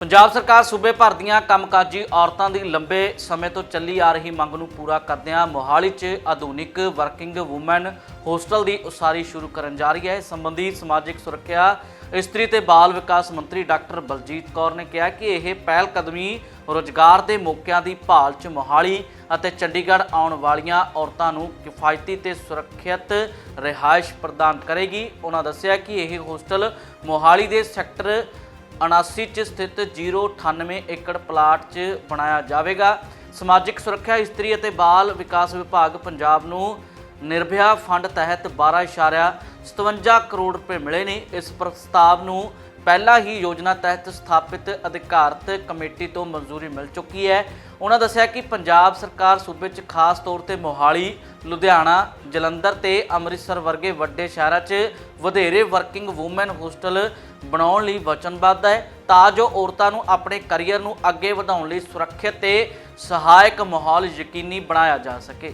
ਪੰਜਾਬ ਸਰਕਾਰ ਸੂਬੇ ਭਰ ਦੀਆਂ ਕੰਮਕਾਜੀ ਔਰਤਾਂ ਦੀ ਲੰਬੇ ਸਮੇਂ ਤੋਂ ਚੱਲੀ ਆ ਰਹੀ ਮੰਗ ਨੂੰ ਪੂਰਾ ਕਰਦਿਆਂ ਮੋਹਾਲੀ 'ਚ ਆਧੁਨਿਕ ਵਰਕਿੰਗ ਔਮਨ ਹੋਸਟਲ ਦੀ ਉਸਾਰੀ ਸ਼ੁਰੂ ਕਰਨ ਜਾ ਰਹੀ ਹੈ। ਇਸ ਸੰਬੰਧੀ ਸਮਾਜਿਕ ਸੁਰੱਖਿਆ, ਇਸਤਰੀ ਤੇ ਬਾਲ ਵਿਕਾਸ ਮੰਤਰੀ ਡਾਕਟਰ ਬਲਜੀਤ ਕੌਰ ਨੇ ਕਿਹਾ ਕਿ ਇਹ ਪਹਿਲ ਕਦਮੀ ਰੋਜ਼ਗਾਰ ਦੇ ਮੌਕਿਆਂ ਦੀ ਭਾਲ 'ਚ ਮੋਹਾਲੀ ਅਤੇ ਚੰਡੀਗੜ੍ਹ ਆਉਣ ਵਾਲੀਆਂ ਔਰਤਾਂ ਨੂੰ ਕਿਫਾਇਤੀ ਤੇ ਸੁਰੱਖਿਅਤ ਰਿਹਾਇਸ਼ ਪ੍ਰਦਾਨ ਕਰੇਗੀ। ਉਹਨਾਂ ਦੱਸਿਆ ਕਿ ਇਹ ਹੋਸਟਲ ਮੋਹਾਲੀ ਦੇ ਸੈਕਟਰ 79 ਚ ਸਥਿਤ 098 ਏਕੜ ਪਲਾਟ 'ਚ ਬਣਾਇਆ ਜਾਵੇਗਾ। ਸਮਾਜਿਕ ਸੁਰੱਖਿਆ, ਇਸਤਰੀ ਅਤੇ ਬਾਲ ਵਿਕਾਸ ਵਿਭਾਗ ਪੰਜਾਬ ਨੂੰ ਨਿਰਭਿਆ ਫੰਡ ਤਹਿਤ 12.57 ਕਰੋੜ ਰੁਪਏ ਮਿਲੇ ਨੇ। ਇਸ ਪ੍ਰਸਤਾਵ ਨੂੰ ਪਹਿਲਾਂ ਹੀ ਯੋਜਨਾ ਤਹਿਤ ਸਥਾਪਿਤ ਅਧਿਕਾਰਤ ਕਮੇਟੀ ਤੋਂ ਮਨਜ਼ੂਰੀ ਮਿਲ ਚੁੱਕੀ ਹੈ। ਉਹਨਾਂ ਦੱਸਿਆ ਕਿ ਪੰਜਾਬ ਸਰਕਾਰ ਸੂਬੇ 'ਚ ਖਾਸ ਤੌਰ ਤੇ ਮੋਹਾਲੀ, ਲੁਧਿਆਣਾ, ਜਲੰਧਰ ਤੇ ਅੰਮ੍ਰਿਤਸਰ ਵਰਗੇ ਵੱਡੇ ਸ਼ਹਿਰਾਂ 'ਚ ਵਧੇਰੇ ਵਰਕਿੰਗ ਔਮਨ ਹੋਸਟਲ ਬਣਾਉਣ ਲਈ ਵਚਨਬੱਧ ਹੈ। ਤਾਂ ਜੋ ਔਰਤਾਂ ਨੂੰ ਆਪਣੇ ਕੈਰੀਅਰ ਨੂੰ ਅੱਗੇ ਵਧਾਉਣ ਲਈ ਸੁਰੱਖਿਅਤ ਤੇ ਸਹਾਇਕ ਮਾਹੌਲ ਯਕੀਨੀ ਬਣਾਇਆ ਜਾ ਸਕੇ।